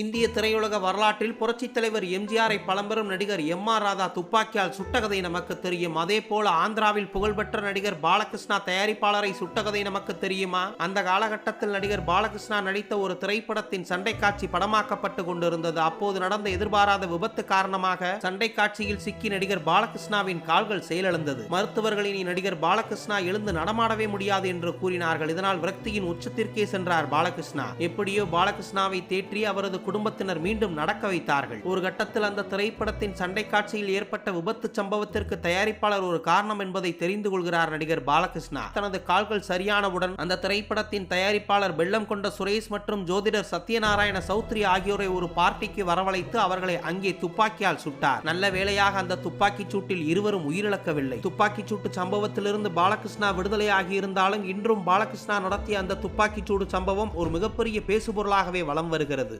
இந்திய திரையுலக வரலாற்றில் புரட்சித் தலைவர் எம்ஜிஆரை பழம்பெரும் நடிகர் எம் ஆர் ராதா துப்பாக்கியால் சுட்டகதை நமக்கு தெரியும். அதே போல ஆந்திராவில் புகழ்பெற்ற நடிகர் பாலகிருஷ்ணா தயாரிப்பாளரை சுட்டகதை நமக்கு தெரியுமா? அந்த காலகட்டத்தில் நடிகர் பாலகிருஷ்ணா நடித்த ஒரு திரைப்படத்தின் சண்டை காட்சி படமாக்கப்பட்டு கொண்டிருந்தது. அப்போது நடந்த எதிர்பாராத விபத்து காரணமாக சண்டை காட்சியில் சிக்கி நடிகர் பாலகிருஷ்ணாவின் கால்கள் செயலிழந்தது. மருத்துவர்கள் இனி நடிகர் பாலகிருஷ்ணா எழுந்து நடமாடவே முடியாது என்று கூறினார்கள். இதனால் விரக்தியின் உச்சத்திற்கே சென்றார் பாலகிருஷ்ணா. எப்படியோ பாலகிருஷ்ணாவை தேற்றி அவரது குடும்பத்தினர் மீண்டும் நடக்க வைத்தார்கள். ஒரு கட்டத்தில் அந்த திரைப்படத்தின் சண்டை காட்சியில் ஏற்பட்ட விபத்து சம்பவத்திற்கு தயாரிப்பாளர் ஒரு காரணம் என்பதை தெரிந்து கொள்கிறார் நடிகர் பாலகிருஷ்ணா. தனது கால்கள் சரியானவுடன் அந்த திரைப்படத்தின் தயாரிப்பாளர் வெள்ளம் கொண்ட சுரேஷ் மற்றும் ஜோதிடர் சத்யநாராயண சௌத்ரி ஆகியோரை ஒரு பார்ட்டிக்கு வரவழைத்து அவர்களை அங்கே துப்பாக்கியால் சுட்டார். நல்ல வேளையாக அந்த துப்பாக்கிச் சூட்டில் இருவரும் உயிரிழக்கவில்லை. துப்பாக்கிச் சூட்டு சம்பவத்திலிருந்து பாலகிருஷ்ணா விடுதலையாகி இருந்தாலும் இன்றும் பாலகிருஷ்ணா நடத்திய அந்த துப்பாக்கிச் சூடு சம்பவம் ஒரு மிகப்பெரிய பேசுபொருளாகவே வலம் வருகிறது.